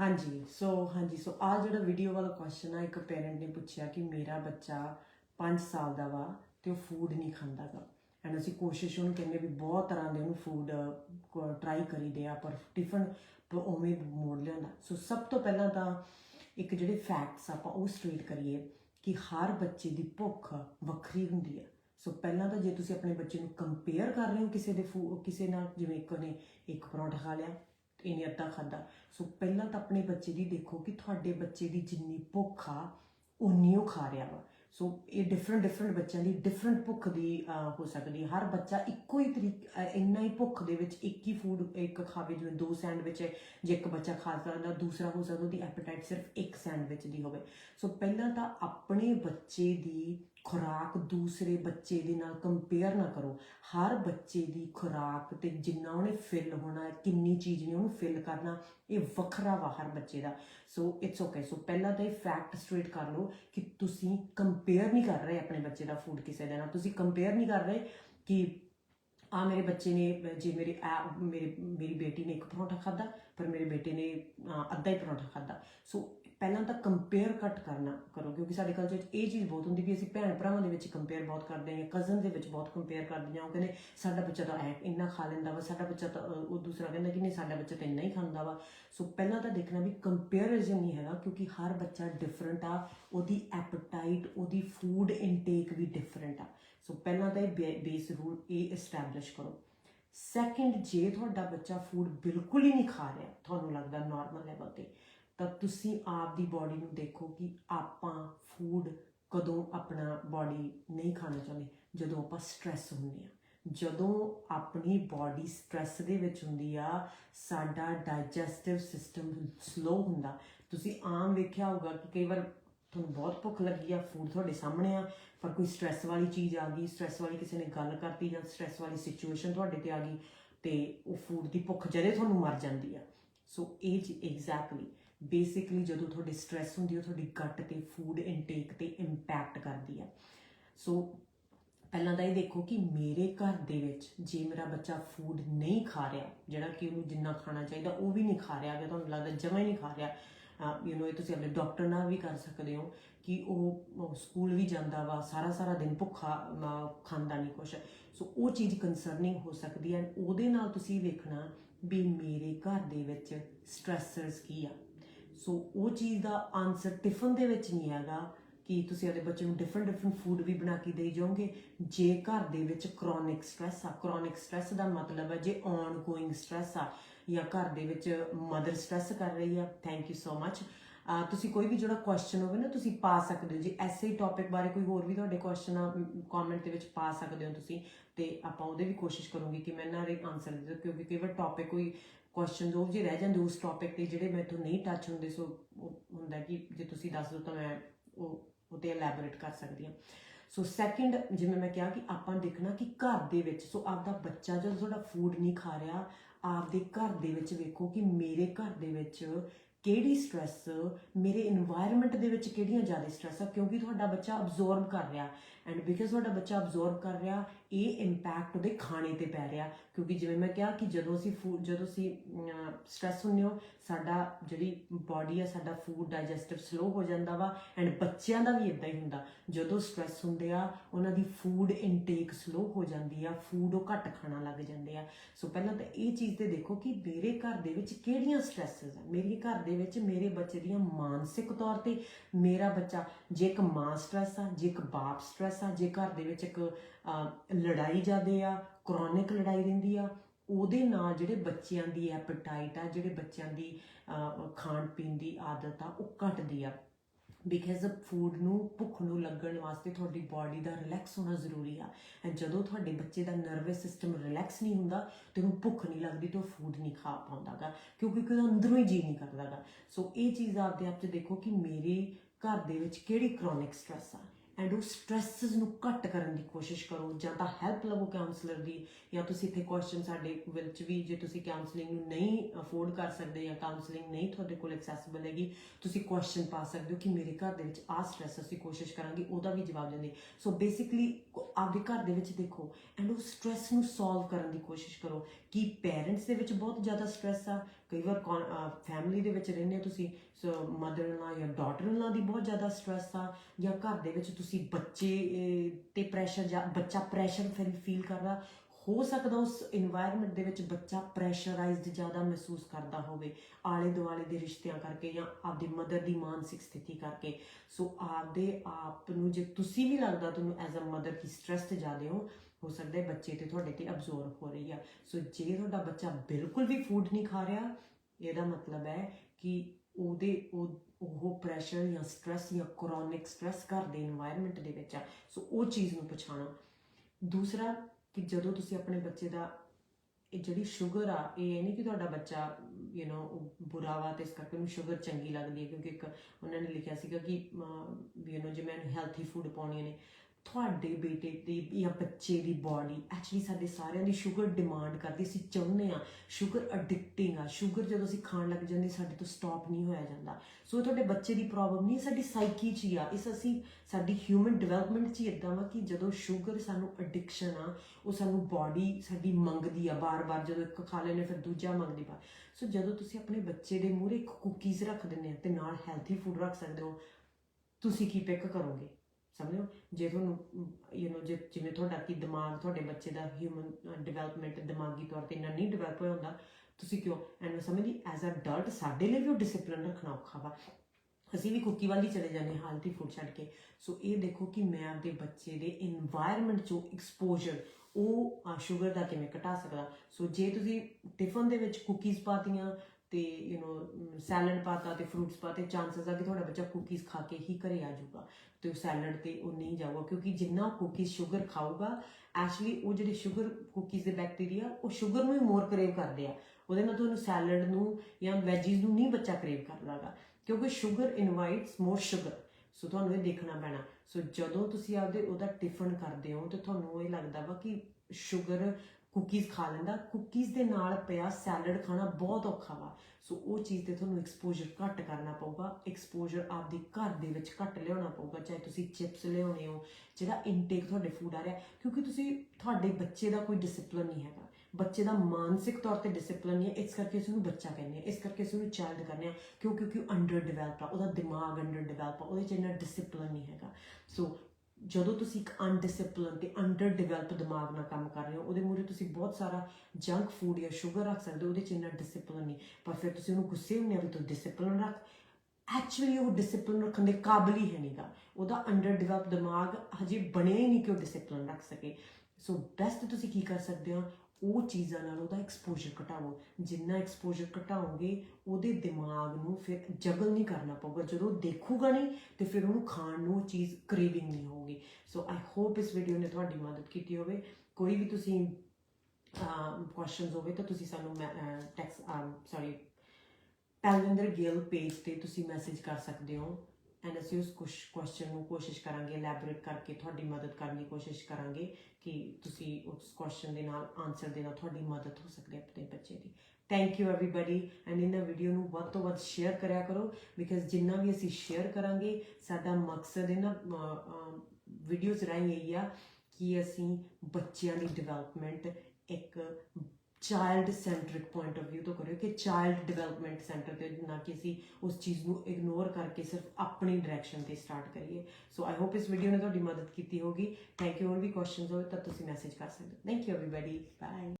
ਹਾਂਜੀ ਸੋ ਹਾਂਜੀ ਸੋ ਆ ਜਿਹੜਾ ਵੀਡੀਓ ਵਾਲਾ ਕੁਐਸਚਨ ਆ, ਇੱਕ ਪੇਰੈਂਟ ਨੇ ਪੁੱਛਿਆ ਕਿ ਮੇਰਾ ਬੱਚਾ 5 ਸਾਲ ਦਾ ਵਾ ਤੇ ਉਹ ਫੂਡ ਨਹੀਂ ਖਾਂਦਾ ਗਾ। ਐਂਡ ਅਸੀਂ ਕੋਸ਼ਿਸ਼ ਉਹਨੂੰ ਕਹਿੰਦੇ ਵੀ ਬਹੁਤ ਤਰ੍ਹਾਂ ਦੇ ਉਹਨੂੰ ਫੂਡ ਟਰਾਈ ਕਰੀਦੇ ਆ, ਪਰ ਟਿਫਨ ਉਵੇਂ ਮੋੜ ਲਿਆਂਦਾ। ਸੋ ਸਭ ਤੋਂ ਪਹਿਲਾਂ ਤਾਂ ਇੱਕ ਜਿਹੜੇ ਫੈਕਟਸ ਆਪਾਂ ਉਹ ਸਟ੍ਰੇਟ ਕਰੀਏ ਕਿ ਹਰ ਬੱਚੇ ਦੀ ਭੁੱਖ ਵੱਖਰੀ ਹੁੰਦੀ ਹੈ ਸੋ ਪਹਿਲਾਂ ਤਾਂ ਜੇ ਤੁਸੀਂ ਆਪਣੇ ਬੱਚੇ ਨੂੰ ਕੰਪੇਅਰ ਕਰ ਰਹੇ ਹੋ ਕਿਸੇ ਦੇ ਫੂ- ਕਿਸੇ ਨਾਲ, ਜਿਵੇਂ ਇੱਕ ਨੇ ਇੱਕ ਪਰੌਂਠਾ ਖਾ ਲਿਆ ਇਹਨੇ ਅੱਧਾ ਖਾਦਾ ਸੋ ਪਹਿਲਾਂ ਤਾਂ ਆਪਣੇ ਬੱਚੇ ਦੀ ਦੇਖੋ ਕਿ ਤੁਹਾਡੇ ਬੱਚੇ ਦੀ ਜਿੰਨੀ ਭੁੱਖ ਆ ਉਨੀ ਉਹ ਖਾ ਰਿਹਾ ਵਾ। ਸੋ ਇਹ ਡਿਫਰੈਂਟ ਡਿਫਰੈਂਟ ਬੱਚਿਆਂ ਦੀ ਡਿਫਰੈਂਟ ਭੁੱਖ ਦੀ ਹੋ ਸਕਦੀ ਹਰ ਬੱਚਾ ਇੱਕੋ ਹੀ ਤਰੀਕ ਇੰਨਾ ਹੀ ਭੁੱਖ ਦੇ ਵਿੱਚ ਇੱਕ ਹੀ ਫੂਡ ਇੱਕ ਖਾਵੇ, ਜਿਵੇਂ ਦੋ ਸੈਂਡਵਿਚ ਹੈ, ਜੇ ਇੱਕ ਬੱਚਾ ਖਾ ਸਕਦਾ, ਦੂਸਰਾ ਹੋ ਸਕਦਾ ਉਹਦੀ ਐਪੀਟਾਈਟ ਸਿਰਫ ਇੱਕ ਸੈਂਡਵਿਚ ਦੀ ਹੋਵੇ। ਸੋ ਪਹਿਲਾਂ ਤਾਂ ਆਪਣੇ ਬੱਚੇ ਦੀ ਖੁਰਾਕ ਦੂਸਰੇ ਬੱਚੇ ਦੇ ਨਾਲ ਕੰਪੇਅਰ ਨਾ ਕਰੋ। ਹਰ ਬੱਚੇ ਦੀ ਖੁਰਾਕ ਤੇ ਜਿੰਨਾ ਉਹਨੇ ਫਿਲ ਹੋਣਾ, ਕਿੰਨੀ ਚੀਜ਼ ਨੇ ਉਹਨੂੰ ਫਿਲ ਕਰਨਾ, ਇਹ ਵੱਖਰਾ ਵਾ ਹਰ ਬੱਚੇ ਦਾ। ਸੋ ਇਟਸ ਓਕੇ ਸੋ ਪਹਿਲਾਂ ਤਾਂ ਇਹ ਫੈਕਟ ਸਟ੍ਰੇਟ ਕਰ ਲਓ ਕਿ ਤੁਸੀਂ ਕੰਪੇਅਰ ਨਹੀਂ ਕਰ ਰਹੇ ਆਪਣੇ ਬੱਚੇ ਦਾ ਫੂਡ ਕਿਸੇ ਦੇ ਨਾਲ। ਤੁਸੀਂ ਕੰਪੇਅਰ ਨਹੀਂ ਕਰ ਰਹੇ ਕਿ ਆ ਮੇਰੇ ਬੱਚੇ ਨੇ, ਜੇ ਮੇਰੇ ਆ, ਮੇਰੇ, ਮੇਰੀ ਬੇਟੀ ਨੇ ਇੱਕ ਪਰੌਂਠਾ ਖਾਦਾ ਪਰ ਮੇਰੇ ਬੇਟੇ ਨੇ ਅੱਧਾ ਹੀ ਪਰੌਂਠਾ ਖਾਦਾ ਸੋ ਪਹਿਲਾਂ ਤਾਂ ਕੰਪੇਅਰ ਘੱਟ ਕਰਨਾ ਕਰੋ, ਕਿਉਂਕਿ ਸਾਡੇ ਕਲਚਰ 'ਚ ਇਹ ਚੀਜ਼ ਬਹੁਤ ਹੁੰਦੀ ਵੀ ਅਸੀਂ ਭੈਣ ਭਰਾਵਾਂ ਦੇ ਵਿੱਚ ਕੰਪੇਅਰ ਬਹੁਤ ਕਰਦੇ ਹਾਂ ਜਾਂ ਕਜ਼ਨ ਦੇ ਵਿੱਚ ਬਹੁਤ ਕੰਪੇਅਰ ਕਰਦੇ ਹਾਂ। ਉਹ ਕਹਿੰਦੇ, ਸਾਡਾ ਬੱਚਾ ਤਾਂ ਐ ਇੰਨਾ ਖਾ ਲੈਂਦਾ ਵਾ, ਸਾਡਾ ਬੱਚਾ ਤਾਂ ਉਹ ਦੂਸਰਾ ਕਹਿੰਦਾ ਕਿ ਨਹੀਂ, ਸਾਡਾ ਬੱਚਾ ਤਾਂ ਇੰਨਾ ਹੀ ਖਾਂਦਾ ਵਾ। ਸੋ ਪਹਿਲਾਂ ਤਾਂ ਦੇਖਣਾ ਵੀ ਕੰਪੈਰੀਜ਼ਨ ਨਹੀਂ ਹੈਗਾ, ਕਿਉਂਕਿ ਹਰ ਬੱਚਾ ਡਿਫਰੈਂਟ ਆ, ਉਹਦੀ ਐਪਟਾਈਟ ਉਹਦੀ ਫੂਡ ਇਨਟੇਕ ਵੀ ਡਿਫਰੈਂਟ ਆ। ਸੋ ਪਹਿਲਾਂ ਤਾਂ ਇਹ ਬੇਸ ਰੂਲ ਇਹ ਐਸਟੈਬਲਿਸ਼ ਕਰੋ। ਸੈਕਿੰਡ ਜੇ ਤੁਹਾਡਾ ਬੱਚਾ ਫੂਡ ਬਿਲਕੁਲ ਹੀ ਨਹੀਂ ਖਾ ਰਿਹਾ, ਤੁਹਾਨੂੰ ਲੱਗਦਾ ਨਾਰਮਲ ਲੈਵਲ ਤੇ ਤਾਂ ਤੁਸੀਂ ਆਪ ਦੀ ਬਾਡੀ ਨੂੰ ਦੇਖੋ ਕਿ ਆਪਾਂ ਫੂਡ ਕਦੋਂ ਆਪਣਾ ਬਾਡੀ ਨਹੀਂ ਖਾਣਾ ਚਾਹੁੰਦੇ, ਜਦੋਂ ਆਪਾਂ ਸਟ੍ਰੈਸ ਹੁੰਦੇ ਆ ਜਦੋਂ ਆਪਣੀ ਬਾਡੀ ਸਟ੍ਰੈਸ ਦੇ ਵਿੱਚ ਹੁੰਦੀ ਆ, ਸਾਡਾ ਡਾਈਜੈਸਟਿਵ ਸਿਸਟਮ ਸਲੋ ਹੁੰਦਾ। ਤੁਸੀਂ ਆਮ ਵੇਖਿਆ ਹੋਊਗਾ ਕਿ ਕਈ ਵਾਰ ਤੁਹਾਨੂੰ ਬਹੁਤ ਭੁੱਖ ਲੱਗੀ ਆ ਫੂਡ ਤੁਹਾਡੇ ਸਾਹਮਣੇ ਆ, ਪਰ ਕੋਈ ਸਟ੍ਰੈਸ ਵਾਲੀ ਚੀਜ਼ ਆ ਗਈ ਸਟ੍ਰੈਸ ਵਾਲੀ ਕਿਸੇ ਨੇ ਗੱਲ ਕਰਤੀ ਜਾਂ ਸਟ੍ਰੈਸ ਵਾਲੀ ਸਿਚੁਏਸ਼ਨ ਤੁਹਾਡੇ ਤੇ ਆ ਗਈ, ਤੇ ਉਹ ਫੂਡ ਦੀ ਭੁੱਖ ਜਦੇ ਤੁਹਾਨੂੰ ਮਰ ਜਾਂਦੀ ਆ। ਸੋ ਇਹ ਜੀ ਐਗਜ਼ੈਕਟਲੀ ਬੇਸਿਕਲੀ ਜਦੋਂ ਤੁਹਾਡੀ ਸਟ੍ਰੈਸ ਹੁੰਦੀ ਉਹ ਤੁਹਾਡੀ ਗੱਟ ਤੇ ਫੂਡ ਇਨਟੇਕ ਤੇ ਇੰਪੈਕਟ ਕਰਦੀ ਆ ਸੋ ਪਹਿਲਾਂ ਤਾਂ ਇਹ ਦੇਖੋ ਕਿ ਮੇਰੇ ਘਰ ਦੇ ਵਿੱਚ ਜੇ ਮੇਰਾ ਬੱਚਾ ਫੂਡ ਨਹੀਂ ਖਾ ਰਿਹਾ, ਜਿਹੜਾ ਕਿ ਉਹਨੂੰ ਜਿੰਨਾ ਖਾਣਾ ਚਾਹੀਦਾ, ਉਹ ਵੀ ਨਹੀਂ ਖਾ ਰਿਹਾ, ਅਗਰ ਤੁਹਾਨੂੰ ਲੱਗਦਾ ਜਮਾ ਹੀ ਨਹੀਂ ਖਾ ਰਿਹਾ ਯੂ نو ਇਹ ਤੁਸੀਂ ਆਪਣੇ ਡਾਕਟਰ ਨਾਲ ਵੀ ਕਰ ਸਕਦੇ ਹੋ ਕਿ ਉਹ ਸਕੂਲ ਵੀ ਜਾਂਦਾ ਵਾ, ਸਾਰਾ ਸਾਰਾ ਦਿਨ ਭੁੱਖਾ ਖਾਂਦਾ ਨਹੀਂ ਕੁਛ। ਸੋ ਉਹ ਚੀਜ਼ ਕੰਸਰਨਿੰਗ ਹੋ ਸਕਦੀ ਹੈ ਉਹਦੇ ਨਾਲ ਤੁਸੀਂ ਵੇਖਣਾ ਵੀ ਮੇਰੇ ਘਰ ਦੇ ਵਿੱਚ ਸਟ੍ਰੈਸਰਸ ਕੀ ਆ। ਸੋ ਉਹ ਚੀਜ਼ ਦਾ ਆਨਸਰ ਟਿਫਨ ਦੇ ਵਿੱਚ ਨਹੀਂ ਹੈਗਾ ਕਿ ਤੁਸੀਂ ਆਪਣੇ ਬੱਚੇ ਨੂੰ ਡਿਫਰੈਂਟ ਡਿਫਰੈਂਟ ਫੂਡ ਵੀ ਬਣਾ ਕੇ ਦੇਈ ਜਾਓਗੇ। ਜੇ ਘਰ ਦੇ ਵਿੱਚ ਕ੍ਰੋਨਿਕ ਸਟ੍ਰੈਸ ਆ ਕ੍ਰੋਨਿਕ ਸਟ੍ਰੈਸ ਦਾ ਮਤਲਬ ਹੈ ਜੇ ਔਨ ਗੋਇੰਗ ਸਟ੍ਰੈਸ ਆ ਜਾਂ ਘਰ ਦੇ ਵਿੱਚ ਮਦਰ ਸਟ੍ਰੈਸ ਕਰ ਰਹੀ ਆ ਥੈਂਕ ਯੂ ਸੋ ਮੱਚ ਤੁਸੀਂ ਕੋਈ ਵੀ ਜਿਹੜਾ ਕੁਐਸਚਨ ਹੋਵੇ ਨਾ ਤੁਸੀਂ ਪਾ ਸਕਦੇ ਹੋ। ਜੇ ਐਸੇ ਟੌਪਿਕ ਬਾਰੇ ਕੋਈ ਹੋਰ ਵੀ ਤੁਹਾਡੇ ਕੁਐਸਚਨ ਆ ਕਮੈਂਟ ਦੇ ਵਿੱਚ ਪਾ ਸਕਦੇ ਹੋ ਤੁਸੀਂ। ਤੇ ਆਪਾਂ ਉਹਦੇ ਵੀ ਕੋਸ਼ਿਸ਼ ਕਰੂੰਗੀ ਕਿ ਮੈਂ ਇਹਨਾਂ ਦੇ ਆਨਸਰ ਦੇ ਦਿਆਂ, ਕਿਉਂਕਿ ਕਈ ਵਾਰ ਟੌਪਿਕ ਕੋਈ ਕੁਐਸਚਨਸ ਉਹ ਜੇ ਰਹਿ ਜਾਂਦੇ ਉਸ ਟੌਪਿਕ ਤੇ ਜਿਹੜੇ ਮੈਥੋਂ ਨਹੀਂ ਟੱਚ ਹੁੰਦੇ ਸੋ ਹੁੰਦਾ ਕਿ ਜੇ ਤੁਸੀਂ ਦੱਸ ਦਿਓ ਤਾਂ ਮੈਂ ਉਹ ਉਤੇ ਐਲੈਬੋਰੇਟ ਕਰ ਸਕਦੀ ਹਾਂ। ਸੋ ਸੈਕਿੰਡ ਜਿਵੇਂ ਮੈਂ ਕਿਹਾ ਕਿ ਆਪਾਂ ਦੇਖਣਾ ਕਿ ਘਰ ਦੇ ਵਿੱਚ ਸੋ ਆਪਦਾ ਬੱਚਾ ਜਦੋਂ ਤੁਹਾਡਾ ਫੂਡ ਨਹੀਂ ਖਾ ਰਿਹਾ, ਆਪਦੇ ਘਰ ਦੇ ਵਿੱਚ ਵੇਖੋ ਕਿ ਮੇਰੇ ਘਰ ਦੇ ਵਿੱਚ ਕਿਹੜੀ ਸਟ्रेस ਮੇਰੇ এনवायरमेंट ਦੇ ਵਿੱਚ ਕਿਹੜੀਆਂ ਜ਼ਿਆਦਾ ਸਟ्रेस ਆ, ਕਿਉਂਕਿ ਤੁਹਾਡਾ ਬੱਚਾ ਅਬਜ਼ੋਰਬ ਕਰ ਰਿਹਾ। ਐਂਡ ਬਿਕਾਜ਼ ਤੁਹਾਡਾ ਬੱਚਾ ਅਬਜ਼ੌਰਬ ਕਰ ਰਿਹਾ, ਇਹ ਇੰਪੈਕਟ ਉਹਦੇ ਖਾਣੇ ਤੇ ਪੈ ਰਿਹਾ। ਕਿਉਂਕਿ ਜਿਵੇਂ ਮੈਂ ਕਿਹਾ ਕਿ ਜਦੋਂ ਅਸੀਂ ਫੂਡ ਜਦੋਂ ਅਸੀਂ ਸਟ੍ਰੈਸ ਹੁੰਨੇ ਹੋ, ਸਾਡਾ ਜਿਹੜੀ ਬਾਡੀ ਆ, ਸਾਡਾ ਫੂਡ ਡਾਈਜੈਸਟਿਵ ਸਲੋ ਹੋ ਜਾਂਦਾ ਵਾ। ਐਂਡ ਬੱਚਿਆਂ ਦਾ ਵੀ ਇਦਾਂ ਹੀ ਹੁੰਦਾ। ਜਦੋਂ ਸਟ੍ਰੈਸ ਹੁੰਦੇ ਆ, ਉਹਨਾਂ ਦੀ ਫੂਡ ਇਨਟੇਕ ਸਲੋ ਹੋ ਜਾਂਦੀ ਆ ਫੂਡ ਉਹ ਘੱਟ ਖਾਣਾ ਲੱਗ ਜਾਂਦੇ ਆ। ਸੋ ਪਹਿਲਾਂ ਤਾਂ ਇਹ ਚੀਜ਼ ਤੇ ਦੇਖੋ ਕਿ ਮੇਰੇ ਘਰ ਦੇ ਵਿੱਚ ਕਿਹੜੀਆਂ ਸਟ੍ਰੈਸਸ ਆ? ਮੇਰੇ ਘਰ ਦੇ ਵਿੱਚ ਮੇਰੇ ਬੱਚੇ ਦੀਆਂ ਮਾਨਸਿਕ ਤੌਰ ਤੇ ਮੇਰਾ ਬੱਚਾ, ਜੇ ਇੱਕ ਮਾਂ ਸਟ੍ਰੈਸ ਆ, ਜੇ ਇੱਕ ਬਾਪ ਸਟ੍ਰੈਸ ਆ ਜੇ ਘਰ ਦੇ ਵਿੱਚ ਇੱਕ ਲੜਾਈ ਜਾਂਦੇ ਆ, ਕ੍ਰੋਨਿਕ ਲੜਾਈ ਰਹਿੰਦੀ ਆ, ਉਹਦੇ ਨਾਲ ਜਿਹੜੇ ਬੱਚਿਆਂ ਦੀ ਐਪੇਟਾਈਟ ਆ, ਜਿਹੜੇ ਬੱਚਿਆਂ ਦੀ ਖਾਣ ਪੀਣ ਦੀ ਆਦਤ ਆ, ਉਹ ਘਟਦੀ ਆ। ਬਿਕਾਜ਼ ਫੂਡ ਨੂੰ, ਭੁੱਖ ਨੂੰ ਲੱਗਣ ਵਾਸਤੇ ਤੁਹਾਡੀ ਬਾਡੀ ਦਾ ਰਿਲੈਕਸ ਹੋਣਾ ਜ਼ਰੂਰੀ ਆ। ਐਂਡ ਜਦੋਂ ਤੁਹਾਡੇ ਬੱਚੇ ਦਾ ਨਰਵਸ ਸਿਸਟਮ ਰਿਲੈਕਸ ਨਹੀਂ ਹੁੰਦਾ, ਤੇ ਉਹਨੂੰ ਭੁੱਖ ਨਹੀਂ ਲੱਗਦੀ, ਤੇ ਉਹ ਫੂਡ ਨਹੀਂ ਖਾ ਪਾਉਂਦਾਗਾ, ਕਿਉਂਕਿ ਉਹਦਾ ਅੰਦਰੋਂ ਹੀ ਜੀ ਨਹੀਂ ਕਰਦਾਗਾ। ਸੋ ਇਹ ਚੀਜ਼ ਆਪਦੇ ਆਪ 'ਚ ਦੇਖੋ ਕਿ ਮੇਰੇ ਘਰ ਦੇ ਵਿੱਚ ਕਿਹੜੀ ਕ੍ਰੋਨਿਕ ਸਟ੍ਰੈਸ ਆ? ਐਂਡ ਉਹ ਸਟ੍ਰੈਸਸ ਨੂੰ ਘੱਟ ਕਰਨ ਦੀ ਕੋਸ਼ਿਸ਼ ਕਰੋ, ਜਾਂ ਤਾਂ ਹੈਲਪ ਲਵੋ ਕਾਉਂਸਲਰ ਦੀ, ਜਾਂ ਤੁਸੀਂ ਇੱਥੇ ਕੁਐਸਚਨ ਸਾਡੇ ਵਿੱਚ ਵੀ, ਜੇ ਤੁਸੀਂ ਕਾਉਂਸਲਿੰਗ ਨੂੰ ਨਹੀਂ ਅਫੋਰਡ ਕਰ ਸਕਦੇ ਜਾਂ ਕਾਉਂਸਲਿੰਗ ਨਹੀਂ ਤੁਹਾਡੇ ਕੋਲ ਐਕਸੈਸਿਬਲ ਹੈਗੀ, ਤੁਸੀਂ ਕੁਐਸਚਨ ਪਾ ਸਕਦੇ ਹੋ ਕਿ ਮੇਰੇ ਘਰ ਦੇ ਵਿੱਚ ਆਹ ਸਟ੍ਰੈਸ ਅਸੀਂ ਕੋਸ਼ਿਸ਼ ਕਰਾਂਗੇ, ਉਹਦਾ ਵੀ ਜਵਾਬ ਦੇਣ ਦੀ ਸੋ ਬੇਸਿਕਲੀ ਆਪਦੇ ਘਰ ਦੇ ਵਿੱਚ ਦੇਖੋ, ਐਂਡ ਉਹ ਸਟ੍ਰੈਸ ਨੂੰ ਸੋਲਵ ਕਰਨ ਦੀ ਕੋਸ਼ਿਸ਼ ਕਰੋ ਕਿ ਪੇਰੈਂਟਸ ਦੇ ਵਿੱਚ ਬਹੁਤ ਜ਼ਿਆਦਾ ਸਟ੍ਰੈਸ ਆ ਕਈ ਵਾਰ ਫੈਮਿਲੀ ਦੇ ਵਿੱਚ ਰਹਿੰਦੇ ਹੋ ਤੁਸੀਂ ਸੋ ਮਦਰ ਇਨ ਜਾਂ ਡਾਟਰ ਇਨ ਦੀ ਬਹੁਤ ਜ਼ਿਆਦਾ ਸਟ੍ਰੈਸ ਆ, ਜਾਂ ਘਰ ਦੇ ਵਿੱਚ ਤੁਸੀਂ ਬੱਚੇ ਤੇ ਪ੍ਰੈਸ਼ਰ ਜਾਂ ਬੱਚਾ ਪ੍ਰੈਸ਼ਰ ਫੀਲ ਕਰਦਾ ਹੋ ਸਕਦਾ ਉਸ এনवायरमेंट ਦੇ ਵਿੱਚ ਬੱਚਾ ਪ੍ਰੈਸ਼ਰਾਈਜ਼ਡ ਜ਼ਿਆਦਾ ਮਹਿਸੂਸ ਕਰਦਾ ਹੋਵੇ ਆਲੇ ਦੁਆਲੇ ਦੇ ਰਿਸ਼ਤਿਆਂ ਕਰਕੇ ਜਾਂ ਆਪਦੀ ਮਦਰ ਦੀ ਮਾਨਸਿਕ ਸਥਿਤੀ ਕਰਕੇ। ਸੋ ਆਪਦੇ ਆਪ ਨੂੰ ਜੇ ਤੁਸੀਂ ਵੀ ਲੱਗਦਾ ਤੁਹਾਨੂੰ ਐਜ਼ ਅ ਮਦਰ ਕੀ ਸਟ੍ਰੈਸਡ ਜ਼ਿਆਦਾ ਹੋ ਹੋ ਸਕਦਾ ਬੱਚੇ ਤੇ ਤੁਹਾਡੇ ਤੇ ਅਬਜ਼ੋਰਬ ਹੋ ਰਹੀ ਆ। ਸੋ ਜੇ ਤੁਹਾਡਾ ਬੱਚਾ ਬਿਲਕੁਲ ਵੀ ਫੂਡ ਨਹੀਂ ਖਾ ਰਿਹਾ, ਇਹਦਾ ਮਤਲਬ ਹੈ ਕਿ ਉਹਦੇ ਉਹ ਉਹ ਪ੍ਰੈਸ਼ਰ ਜਾਂ ਸਟ੍ਰੈਸ ਜਾਂ ਕਰੋਨਿਕ ਸਟ੍ਰੈਸ ਘਰ ਦੇ এনवायरमेंट ਦੇ ਵਿੱਚ ਆ। ਸੋ ਉਹ ਚੀਜ਼ ਨੂੰ ਪਛਾਣੋ। ਦੂਸਰਾ ਕਿ ਜਦੋਂ ਤੁਸੀਂ ਆਪਣੇ ਬੱਚੇ ਦਾ ਇਹ ਜਿਹੜੀ ਸ਼ੂਗਰ ਆ ਇਹ ਨਹੀਂ ਕਿ ਤੁਹਾਡਾ ਬੱਚਾ ਯੂ نو ਬੁਰਾ ਵਾ ਤੇ ਇਸ ਕਰਕੇ ਉਹਨੂੰ ਸ਼ੂਗਰ ਚੰਗੀ ਲੱਗਦੀ ਹੈ ਕਿਉਂਕਿ ਇੱਕ ਉਹਨਾਂ ਨੇ ਲਿਖਿਆ ਸੀਗਾ ਕਿ ਯੂ نو ਜਿਵੇਂ ਹੈਲਥੀ ਫੂਡ ਪਾਉਣੀਆਂ ਨੇ ਤੁਹਾਡੇ ਬੇਟੇ ਦੀ ਜਾਂ ਬੱਚੇ ਦੀ ਬਾਡੀ ਐਕਚੁਅਲੀ ਸਾਡੇ ਸਾਰਿਆਂ ਦੀ ਸ਼ੂਗਰ ਡਿਮਾਂਡ ਕਰਦੀ ਅਸੀਂ ਚਾਹੁੰਦੇ ਆ ਸ਼ੂਗਰ ਐਡਿਕਟਿੰਗ ਆ ਸ਼ੂਗਰ ਜਦੋਂ ਅਸੀਂ ਖਾਣ ਲੱਗ ਜਾਂਦੇ ਸਾਡੇ ਤੋਂ ਸਟਾਪ ਨਹੀਂ ਹੋਇਆ ਜਾਂਦਾ। ਸੋ ਇਹ ਤੁਹਾਡੇ ਬੱਚੇ ਦੀ ਪ੍ਰੋਬਲਮ ਨਹੀਂ ਸਾਡੀ ਸਾਈਕੀ 'ਚ ਹੀ ਆ। ਇਸ ਅਸੀਂ, ਸਾਡੀ ਹਿਊਮਨ ਡਿਵੈਲਪਮੈਂਟ 'ਚ ਹੀ ਇਦਾਂ ਵਾ ਕਿ ਜਦੋਂ ਸ਼ੂਗਰ ਸਾਨੂੰ ਐਡਿਕਸ਼ਨ ਆ, ਉਹ ਸਾਨੂੰ ਬਾਡੀ ਸਾਡੀ ਮੰਗਦੀ ਆ ਬਾਰ-ਬਾਰ, ਜਦੋਂ ਇੱਕ ਖਾ ਲੈਨੇ ਫਿਰ ਦੂਜਾ ਮੰਗਦੀ ਬਾ ਸੋ ਜਦੋਂ ਤੁਸੀਂ ਆਪਣੇ ਬੱਚੇ ਦੇ ਮੂਹਰੇ ਇੱਕ ਕੁਕੀਜ਼ ਰੱਖ ਦਿੰਦੇ ਆ ਤੇ ਨਾਲ ਹੈਲਥੀ ਫੂਡ ਰੱਖ ਸਕਦੇ ਹੋ, ਤੁਸੀਂ ਕੀ ਪਿਕ ਕਰੋਗੇ? ਸਮਝ ਲਓ ਜੇ ਤੁਹਾਨੂੰ ਯੂ نو ਜੇ ਜਿਵੇਂ ਤੁਹਾਡਾ ਕੀ ਦਿਮਾਗ, ਤੁਹਾਡੇ ਬੱਚੇ ਦਾ ਹਿਊਮਨ ਡਿਵੈਲਪਮੈਂਟ ਦਿਮਾਗੀ ਤੌਰ ਤੇ ਇੰਨਾ ਨਹੀਂ ਡਿਵੈਲਪ ਹੋਇਆ ਹੁੰਦਾ, ਤੁਸੀਂ ਕਿਉਂ? ਐਂਡ ਮੈਂ ਸਮਝਦੀ ਐਜ਼ ਅ ਅਡਲਟ ਸਾਡੇ ਲਈ ਵੀ ਡਿਸਪਲਿਨ ਰੱਖਣਾ ਔਖਾ ਵਾ। ਅਸੀਂ ਵੀ ਕੁੱਕੀ ਵਾਲੀ ਚਲੇ ਜਾਂਦੇ ਹਾਂ ਹਾਲਤੀ ਫੂਡ ਛੱਡ ਕੇ। ਸੋ ਇਹ ਦੇਖੋ ਕਿ ਮੈਂ ਆਪਦੇ ਬੱਚੇ ਦੇ এনवायरमेंट ਚੋਂ ਐਕਸਪੋਜ਼ਰ ਉਹ ਸ਼ੂਗਰ ਦਾ ਕਿਵੇਂ ਘਟਾ ਸਕਦਾ। ਸੋ ਜੇ ਤੁਸੀਂ ਟਿਫਨ ਦੇ ਵਿੱਚ ਕੁਕੀਜ਼ ਪਾਤੀਆਂ ਤੇ ਯੂ نو ਸੈਲਡ ਪਾਤਾ ਤੇ ਫਰੂਟਸ ਪਾਤੇ ਚਾਂਸਸ ਆ ਕਿ ਤੁਹਾਡਾ ਬੱਚਾ ਕੁਕੀਜ਼ ਖਾ ਕੇ ਹੀ ਘਰੇ ਆ ਜਾਊਗਾ। ਤੇ ਉਹ ਸੈਲਡ ਤੇ ਉਹ ਨਹੀਂ ਜਾਊਗਾ, ਕਿਉਂਕਿ ਜਿੰਨਾ ਕੁਕੀਜ਼ ਸ਼ੂਗਰ ਖਾਊਗਾ ਐਕਚੁਅਲੀ ਉਹ ਜਿਹੜੇ ਸ਼ੂਗਰ ਕੁਕੀਜ਼ ਦੇ ਬੈਕਟੀਰੀਆ ਉਹ ਸ਼ੂਗਰ ਨੂੰ ਹੀ ਮੋਰ ਕਰੇਵ ਕਰਦੇ ਆ। ਉਹਦੇ ਨਾਲ ਤੁਹਾਨੂੰ ਸੈਲਡ ਨੂੰ ਜਾਂ ਵੈਜੀਜ਼ ਨੂੰ ਨਹੀਂ ਬੱਚਾ ਕਰੇਵ ਕਰਦਾਗਾ, ਕਿਉਂਕਿ ਸ਼ੂਗਰ ਇਨਵਾਈਟਸ ਮੋਰ ਸ਼ੂਗਰ ਸੋ ਤੁਹਾਨੂੰ ਇਹ ਦੇਖਣਾ ਪੈਣਾ। ਸੋ ਜਦੋਂ ਤੁਸੀਂ ਆਪਦੇ ਉਹਦਾ ਟਿਫਨ ਕਰਦੇ ਹੋ, ਤੇ ਤੁਹਾਨੂੰ ਇਹ ਲੱਗਦਾ ਵਾ ਕਿ ਸ਼ੂਗਰ ਕੁਕੀਜ਼ ਖਾ ਲੈਂਦਾ। ਕੁਕੀਜ਼ ਦੇ ਨਾਲ ਪਿਆ ਸੈਲਡ ਖਾਣਾ ਬਹੁਤ ਔਖਾ ਵਾ। ਸੋ ਉਹ ਚੀਜ਼ ਤੇ ਤੁਹਾਨੂੰ ਐਕਸਪੋਜ਼ਰ ਘੱਟ ਕਰਨਾ ਪਊਗਾ। ਐਕਸਪੋਜ਼ਰ ਆਪਦੇ ਘਰ ਦੇ ਵਿੱਚ ਘੱਟ ਲਿਆਉਣਾ ਪਊਗਾ, ਚਾਹੇ ਤੁਸੀਂ ਚਿਪਸ ਲਿਆਉਣੇ ਹੋ, ਜਿਹੜਾ ਇਨਟੇਕ ਤੁਹਾਡੇ ਫੂਡ ਆ ਰਿਹਾ, ਕਿਉਂਕਿ ਤੁਸੀਂ ਤੁਹਾਡੇ ਬੱਚੇ ਦਾ ਕੋਈ ਡਿਸਪਲਿਨ ਨਹੀਂ ਹੈਗਾ। ਬੱਚੇ ਦਾ ਮਾਨਸਿਕ ਤੌਰ ਤੇ ਡਿਸਪਲਿਨ ਨਹੀਂ ਹੈ। ਇਸ ਕਰਕੇ ਅਸੀਂ ਉਹਨੂੰ ਬੱਚਾ ਕਹਿੰਦੇ ਆ ਇਸ ਕਰਕੇ ਅਸੀਂ ਉਹਨੂੰ ਚਾਈਲਡ ਕਹਿੰਦੇ ਆ ਕਿਉਂ? ਕਿਉਂਕਿ ਉਹ ਅੰਡਰ ਡਿਵੈਲਪ ਆ। ਉਹਦਾ ਦਿਮਾਗ ਅੰਡਰ ਡਿਵੈਲਪ ਆ। ਉਹਦੇ ਚ ਇੰਨਾ ਡਿਸਪਲਿਨ ਨਹੀਂ ਹੈਗਾ। ਸੋ ਜਦੋਂ ਤੁਸੀਂ ਇੱਕ ਅਨਡਿਸਪਲਿਨ ਤੇ ਅੰਡਰ ਡਿਵੈਲਪ ਦਿਮਾਗ ਨਾਲ ਕੰਮ ਕਰ ਰਹੇ ਹੋ, ਉਹਦੇ ਮੂਰੇ ਤੁਸੀਂ ਬਹੁਤ ਸਾਰਾ ਜੰਕ ਫੂਡ ਜਾਂ ਸ਼ੂਗਰ ਰੱਖ ਸਕਦੇ ਹੋ, ਉਹਦੇ ਚ ਇੰਨਾ ਡਿਸਪਲਿਨ ਨਹੀਂ। ਪਰ ਫਿਰ ਤੁਸੀਂ ਉਹਨੂੰ ਗੁੱਸੇ ਹੁੰਦੇ ਆ ਵੀ ਤੂੰ ਡਿਸਪਲਿਨ ਰੱਖ। ਐਕਚੁਅਲੀ ਉਹ ਡਿਸਪਲਿਨ ਰੱਖਣ ਦੇ ਕਾਬਿਲ ਹੀ ਹੈ ਨਹੀਂਗਾ ਉਹਦਾ ਅੰਡਰ ਡਿਵੈਲਪ ਦਿਮਾਗ ਹਜੇ ਬਣਿਆ ਹੀ ਨਹੀਂ ਕਿ ਉਹ ਡਿਸਪਲਿਨ ਰੱਖ ਸਕੇ। ਸੋ ਬੈਸਟ ਤੁਸੀਂ ਕੀ ਕਰ ਸਕਦੇ ਹੋ? ਉਹ ਚੀਜ਼ਾਂ ਨਾਲ ਉਹਦਾ ਐਕਸਪੋਜ਼ਰ ਘਟਾਓ। ਜਿੰਨਾ ਐਕਸਪੋਜ਼ਰ ਘਟਾਓਗੇ, ਉਹਦੇ ਦਿਮਾਗ ਨੂੰ ਫਿਰ ਜਗਲ ਨਹੀਂ ਕਰਨਾ ਪਊਗਾ। ਜਦੋਂ ਉਹ ਦੇਖੂਗਾ ਨਹੀਂ, ਤੇ ਫਿਰ ਉਹਨੂੰ ਖਾਣ ਨੂੰ ਉਹ ਚੀਜ਼ ਕ੍ਰੇਵਿੰਗ ਨਹੀਂ ਹੋਊਗੀ। ਸੋ ਆਈ ਹੋਪ ਇਸ ਵੀਡੀਓ ਨੇ ਤੁਹਾਡੀ ਮਦਦ ਕੀਤੀ ਹੋਵੇ। ਕੋਈ ਵੀ ਤੁਸੀਂ ਕੁਐਸਚਨਸ ਹੋਵੇ, ਤਾਂ ਤੁਸੀਂ ਸਾਨੂੰ text sorry Palwinder Gill page ਤੇ ਤੁਸੀਂ ਮੈਸੇਜ ਕਰ ਸਕਦੇ ਹੋ। ਐਂਡ ਅਸੀਂ ਉਸ ਕੁਐਸਚਨ ਨੂੰ ਕੋਸ਼ਿਸ਼ ਕਰਾਂਗੇ ਐਲੈਬੋਰੇਟ ਕਰਕੇ ਤੁਹਾਡੀ ਮਦਦ ਕਰਨ ਦੀ ਕੋਸ਼ਿਸ਼ ਕਰਾਂਗੇ ਕਿ ਤੁਸੀਂ ਉਸ ਕੁਐਸਚਨ ਦੇ ਨਾਲ ਆਨਸਰ ਦੇ ਨਾਲ ਤੁਹਾਡੀ ਮਦਦ ਹੋ ਸਕਦੀ ਹੈ ਆਪਣੇ ਬੱਚੇ ਦੀ ਥੈਂਕ ਯੂ एवरीबॉडी ਐਂਡ ਇਹਨਾਂ ਵੀਡੀਓ ਨੂੰ ਵੱਧ ਤੋਂ ਵੱਧ ਸ਼ੇਅਰ ਕਰਿਆ ਕਰੋ ਬਿਕਾਜ਼ ਜਿੰਨਾ ਵੀ ਅਸੀਂ ਸ਼ੇਅਰ ਕਰਾਂਗੇ ਸਾਡਾ ਮਕਸਦ ਇਹਨਾਂ ਵੀਡੀਓਜ਼ ਰਾਹੀਂ ਇਹ ਆ ਕਿ ਅਸੀਂ ਬੱਚਿਆਂ ਦੀ ਡਿਵੈਲਪਮੈਂਟ ਇੱਕ child centric point of View ਤੋਂ ਕਰਿਓ ਕਿ ਚਾਈਲਡ ਡਿਵੈਲਪਮੈਂਟ ਸੈਂਟਰ ਤੇ ਨਾ ਕਿ ਅਸੀਂ ਉਸ ਚੀਜ਼ ਨੂੰ ਇਗਨੋਰ ਕਰਕੇ ਸਿਰਫ ਆਪਣੀ ਡਾਇਰੈਕਸ਼ਨ ਤੇ ਸਟਾਰਟ ਕਰੀਏ। ਸੋ ਆਈ ਹੋਪ ਇਸ ਵੀਡੀਓ ਨੇ ਤੁਹਾਡੀ ਮਦਦ ਕੀਤੀ ਹੋਗੀ ਥੈਂਕ ਯੂ ਹੋਰ ਵੀ ਕੁਐਸਚਨਸ ਹੋਵੇ ਤਾਂ ਤੁਸੀਂ ਮੈਸੇਜ ਕਰ ਸਕਦੇ ਹੋ। Thank you everybody bye